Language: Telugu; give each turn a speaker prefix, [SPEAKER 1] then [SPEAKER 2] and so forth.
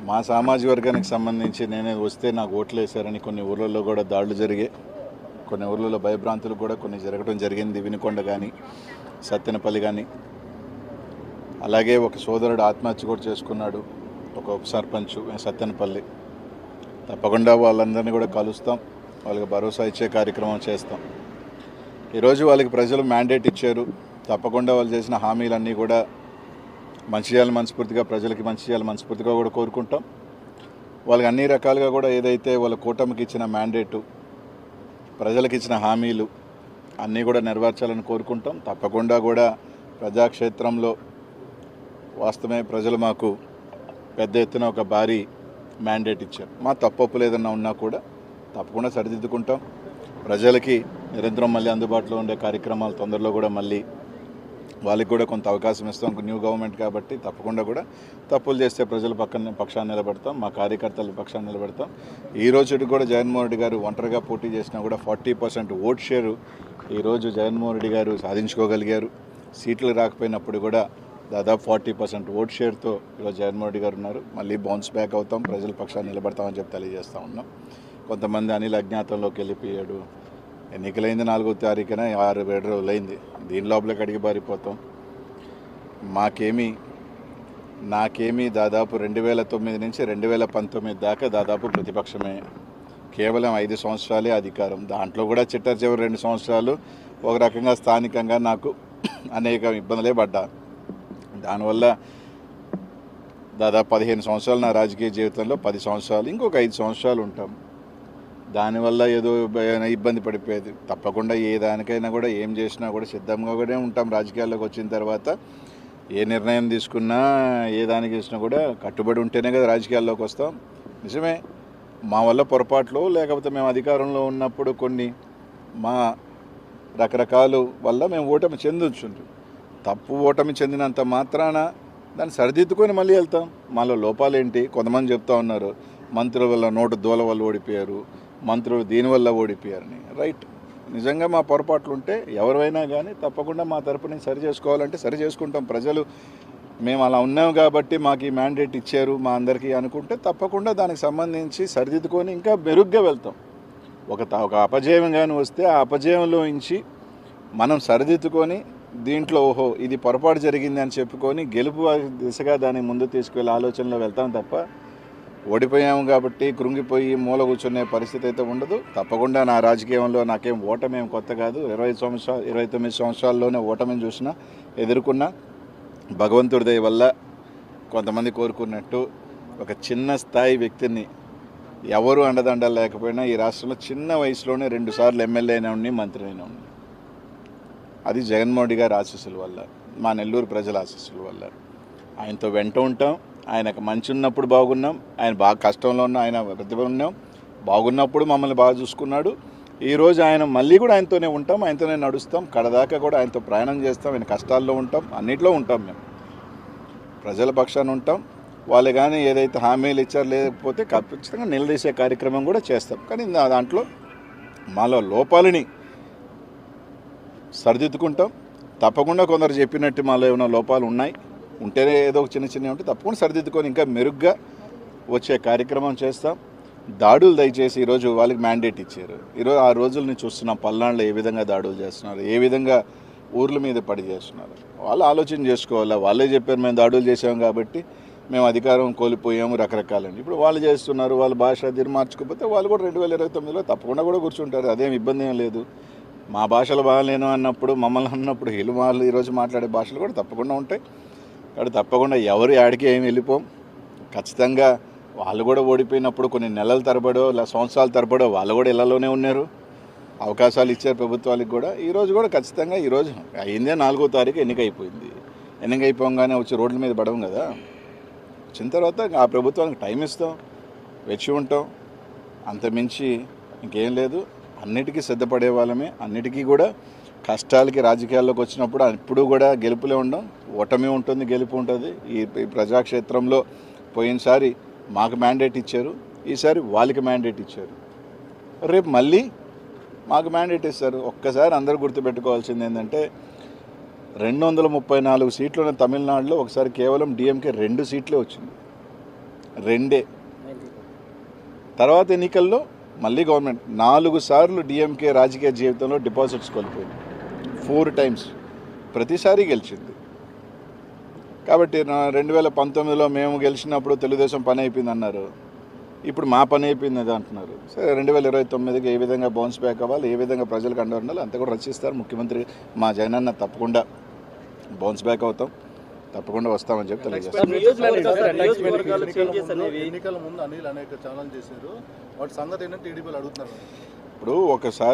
[SPEAKER 1] మా సామాజిక వర్గానికి సంబంధించి నేనే వస్తే నాకు ఓట్లు వేశారని కొన్ని ఊర్లలో కూడా దాడులు జరిగాయి. కొన్ని ఊర్లలో భయభ్రాంతులు కూడా కొన్ని జరగడం జరిగింది. వినుకొండ కానీ సత్తెనపల్లి కానీ అలాగే ఒక సోదరుడు ఆత్మహత్య కూడా చేసుకున్నాడు. ఒక ఉప సర్పంచ్ సత్తెనపల్లి. తప్పకుండా వాళ్ళందరినీ కూడా కలుస్తాం. వాళ్ళకి భరోసా ఇచ్చే కార్యక్రమం చేస్తాం. ఈరోజు వాళ్ళకి ప్రజలు మ్యాండేట్ ఇచ్చారు. తప్పకుండా వాళ్ళు చేసిన హామీలన్నీ కూడా మంచి చేయాలి మనస్ఫూర్తిగా ప్రజలకి మంచి చేయాలి మనస్ఫూర్తిగా కూడా కోరుకుంటాం. వాళ్ళకి అన్ని రకాలుగా కూడా ఏదైతే వాళ్ళ కూటమికి ఇచ్చిన మ్యాండేటు ప్రజలకు ఇచ్చిన హామీలు అన్నీ కూడా నెరవేర్చాలని కోరుకుంటాం. తప్పకుండా కూడా ప్రజాక్షేత్రంలో వాస్తవమే ప్రజలు మాకు పెద్ద ఎత్తున ఒక భారీ మ్యాండేట్ ఇచ్చారు. మా తప్పొప్పులు ఏదన్నా ఉన్నా కూడా తప్పకుండా సరిదిద్దుకుంటాం. ప్రజలకి నిరంతరం మళ్ళీ అందుబాటులో ఉండే కార్యక్రమాలు తొందరలో కూడా మళ్ళీ వాళ్ళకి కూడా కొంత అవకాశం ఇస్తాం. న్యూ గవర్నమెంట్ కాబట్టి తప్పకుండా కూడా తప్పులు చేస్తే ప్రజల పక్కన పక్షాన్ని నిలబెడతాం. మా కార్యకర్తల పక్షాన్ని నిలబెడతాం. ఈ రోజు కూడా జగన్మోహన్ రెడ్డి గారు ఒంటరిగా పోటీ చేసినా కూడా ఫార్టీ పర్సెంట్ ఓట్ షేరు ఈరోజు జగన్మోహన్ రెడ్డి గారు సాధించుకోగలిగారు. సీట్లు రాకపోయినప్పుడు కూడా దాదాపు ఫార్టీ పర్సెంట్ ఓట్ షేర్తో ఈరోజు జగన్మోహన్ రెడ్డి గారు ఉన్నారు. మళ్ళీ బౌన్స్ బ్యాక్ అవుతాం. ప్రజల పక్షాన్ని నిలబడతామని చెప్పి తెలియజేస్తూ ఉన్నాం. కొంతమంది అనిల్ అజ్ఞాతంలోకి వెళ్ళిపోయాడు. ఎన్నికలైంది నాలుగో తారీఖున ఆరు ఏడు రోజులైంది. దీని లోపలికి అడిగి పారిపోతాం. మాకేమీ నాకేమీ దాదాపు రెండు వేల తొమ్మిది నుంచి రెండు వేల పంతొమ్మిది దాకా దాదాపు ప్రతిపక్షమే. కేవలం ఐదు సంవత్సరాలే అధికారం. దాంట్లో కూడా చిట్టర్ చివరి రెండు సంవత్సరాలు ఒక రకంగా స్థానికంగా నాకు అనేక ఇబ్బందులే పడ్డా. దానివల్ల దాదాపు పదిహేను సంవత్సరాలు నా రాజకీయ జీవితంలో పది సంవత్సరాలు ఇంకొక ఐదు సంవత్సరాలు ఉంటాం. దానివల్ల ఏదో ఇబ్బంది పడిపోయేది. తప్పకుండా ఏ దానికైనా కూడా ఏం చేసినా కూడా సిద్ధంగా కూడా ఉంటాం. రాజకీయాల్లోకి వచ్చిన తర్వాత ఏ నిర్ణయం తీసుకున్నా ఏ దానికి చేసినా కూడా కట్టుబడి ఉంటేనే కదా రాజకీయాల్లోకి వస్తాం. నిజమే. మా వల్ల పొరపాట్లు లేకపోతే మేము అధికారంలో ఉన్నప్పుడు కొన్ని మా రకరకాలు వల్ల మేము ఓటమి చెందొచ్చు తప్పు ఓటమి చెందినంత మాత్రాన దాన్ని సరిదిద్దుకొని మళ్ళీ వెళ్తాం. మాలో లోపాలేంటి? కొంతమంది చెప్తా ఉన్నారు. మంత్రుల వల్ల నోటు దూల వల్ల ఓడిపోయారు. మంత్రులు దీనివల్ల ఓడిపోయారని. రైట్ నిజంగా మా పొరపాట్లు ఉంటే ఎవరైనా కానీ తప్పకుండా మా తరపున సరి చేసుకోవాలంటే సరి చేసుకుంటాం. ప్రజలు మేము అలా ఉన్నాం కాబట్టి మాకు ఈ మ్యాండేట్ ఇచ్చారు మా అందరికీ అనుకుంటే తప్పకుండా దానికి సంబంధించి సరిదిద్దుకొని ఇంకా మెరుగ్గా వెళ్తాం. ఒక ఒక అపజయం కానీ వస్తే ఆ అపజయంలో నుంచి మనం సరిదిద్దుకొని దీంట్లో ఓహో ఇది పొరపాటు జరిగింది అని చెప్పుకొని గెలుపు దిశగా దాన్ని ముందు తీసుకువెళ్ళే ఆలోచనలో వెళ్తాం తప్ప ఓడిపోయాము కాబట్టి కృంగిపోయి మూల కూర్చునే పరిస్థితి అయితే ఉండదు. తప్పకుండా నా రాజకీయంలో నాకేం ఓటమేం కొత్త కాదు. ఇరవై సంవత్సరాలు ఇరవై తొమ్మిది సంవత్సరాల్లోనే ఓటమిని చూసిన ఎదుర్కొన్నా భగవంతుడి దయ వల్ల కొంతమంది కోరుకున్నట్టు ఒక చిన్న స్థాయి వ్యక్తిని ఎవరు అండదండలు లేకపోయినా ఈ రాష్ట్రంలో చిన్న వయసులోనే రెండుసార్లు ఎమ్మెల్యే అయినా ఉండి మంత్రి అయినా ఉండి. అది జగన్మోహన్ రెడ్డి గారి ఆశీస్సుల వల్ల మా నెల్లూరు ప్రజల ఆశీస్సుల వల్ల. ఆయనతో వెంట ఉంటాం. ఆయనకు మంచి ఉన్నప్పుడు బాగున్నాం. ఆయన బాగా కష్టంలో ఉన్న ఆయన ప్రతిభ ఉన్నాం. బాగున్నప్పుడు మమ్మల్ని బాగా చూసుకున్నాడు. ఈరోజు ఆయన మళ్ళీ కూడా ఆయనతోనే ఉంటాం. ఆయనతోనే నడుస్తాం. కడదాకా కూడా ఆయనతో ప్రయాణం చేస్తాం. ఆయన కష్టాల్లో ఉంటాం. అన్నిట్లో ఉంటాం మేము. ప్రజల పక్షాన ఉంటాం. వాళ్ళు కానీ ఏదైతే హామీలు ఇచ్చారో లేకపోతే ఖచ్చితంగా నిలదీసే కార్యక్రమం కూడా చేస్తాం. కానీ దాంట్లో మాలో లోపాలని సరిదిద్దుకుంటాం. తప్పకుండా కొందరు చెప్పినట్టు మాలో ఏమైనా లోపాలు ఉన్నాయి? ఉంటేనే ఏదో ఒక చిన్న చిన్న ఉంటే తప్పకుండా సరిదిద్దుకొని ఇంకా మెరుగ్గా వచ్చే కార్యక్రమం చేస్తాం. దాడులు దయచేసి ఈరోజు వాళ్ళకి మ్యాండేట్ ఇచ్చారు. ఈరోజు ఆ రోజుల్ని చూస్తున్నాం. పల్నాడులో ఏ విధంగా దాడులు చేస్తున్నారు? ఏ విధంగా ఊర్ల మీద పడి చేస్తున్నారు? వాళ్ళు ఆలోచన చేసుకోవాలా? వాళ్ళే చెప్పారు మేము దాడులు చేసాం కాబట్టి మేము అధికారం కోల్పోయాము రకరకాలని ఇప్పుడు వాళ్ళు చేస్తున్నారు వాళ్ళ భాష తీరు మార్చుకోకపోతే వాళ్ళు కూడా రెండు వేల ఇరవై తొమ్మిదిలో తప్పకుండా కూడా కూర్చుంటారు. అదేం ఇబ్బంది ఏం లేదు. మా భాషలు బాగాలేను అన్నప్పుడు మమ్మల్ని అన్నప్పుడు వీళ్ళు వాళ్ళు ఈరోజు మాట్లాడే భాషలు కూడా తప్పకుండా ఉంటాయి. కాబట్టి తప్పకుండా ఎవరు యాడికి ఏమి వెళ్ళిపోం. ఖచ్చితంగా వాళ్ళు కూడా ఓడిపోయినప్పుడు కొన్ని నెలల తరబడో లేదా సంవత్సరాల తరబడో వాళ్ళు కూడా ఇళ్ళలోనే ఉన్నారు. అవకాశాలు ఇచ్చారు ప్రభుత్వాలకు కూడా ఈరోజు కూడా ఖచ్చితంగా ఈరోజు అయిందే నాలుగో తారీఖు ఎన్నిక అయిపోయింది ఎన్నిక అయిపోగానే వచ్చి రోడ్ల మీద పడవం కదా. వచ్చిన తర్వాత ఆ ప్రభుత్వానికి టైం ఇస్తాం వెచ్చి ఉంటాం. అంతమించి ఇంకేం లేదు. అన్నిటికీ సిద్ధపడే వాళ్ళమే. అన్నిటికీ కూడా కష్టాలకి రాజకీయాల్లోకి వచ్చినప్పుడు ఇప్పుడు కూడా గెలుపులే ఉండం. ఓటమి ఉంటుంది గెలుపు ఉంటుంది. ఈ ఈ ప్రజాక్షేత్రంలో పోయినసారి మాకు మ్యాండేట్ ఇచ్చారు. ఈసారి వాళ్ళకి మ్యాండేట్ ఇచ్చారు. రేపు మళ్ళీ మాకు మ్యాండేట్ ఇస్తారు. ఒక్కసారి అందరూ గుర్తుపెట్టుకోవాల్సింది ఏంటంటే రెండు వందల ముప్పై నాలుగు సీట్లు ఉన్న తమిళనాడులో ఒకసారి కేవలం డిఎంకే రెండు సీట్లే వచ్చింది. రెండే. తర్వాత ఎన్నికల్లో మళ్ళీ గవర్నమెంట్ నాలుగు సార్లు డిఎంకే రాజకీయ జీవితంలో డిపాజిట్స్ కోల్పోయింది. ఫోర్ టైమ్స్ ప్రతిసారి గెలిచింది. కాబట్టి నా- రెండు వేల పంతొమ్మిదిలో మేము గెలిచినప్పుడు తెలుగుదేశం పని అయిపోయింది అన్నారు. ఇప్పుడు మా పని అయిపోయింది అది అంటున్నారు. సరే రెండు వేల ఇరవై తొమ్మిదికి ఏ విధంగా బౌన్స్ బ్యాక్ అవ్వాలి ఏ విధంగా ప్రజలకు అండ ఉండాలి అంతా కూడా రచిస్తారు. ముఖ్యమంత్రి మా జగనన్న తప్పకుండా బౌన్స్ బ్యాక్ అవుతాం. తప్పకుండా వస్తామని చెప్పి తెలియజేస్తాం.
[SPEAKER 2] నియోజకవర్గాలు నియోజకవర్గాలు చేంజెస్ అనేవి
[SPEAKER 3] ఎన్నికల ముందు అనిల్ అనేక ఛానల్ చేశారు. వాటి సంగతి ఏంటంటే టీడీపీలు అడుగుతున్నారు.
[SPEAKER 1] ఇప్పుడు ఒకసారి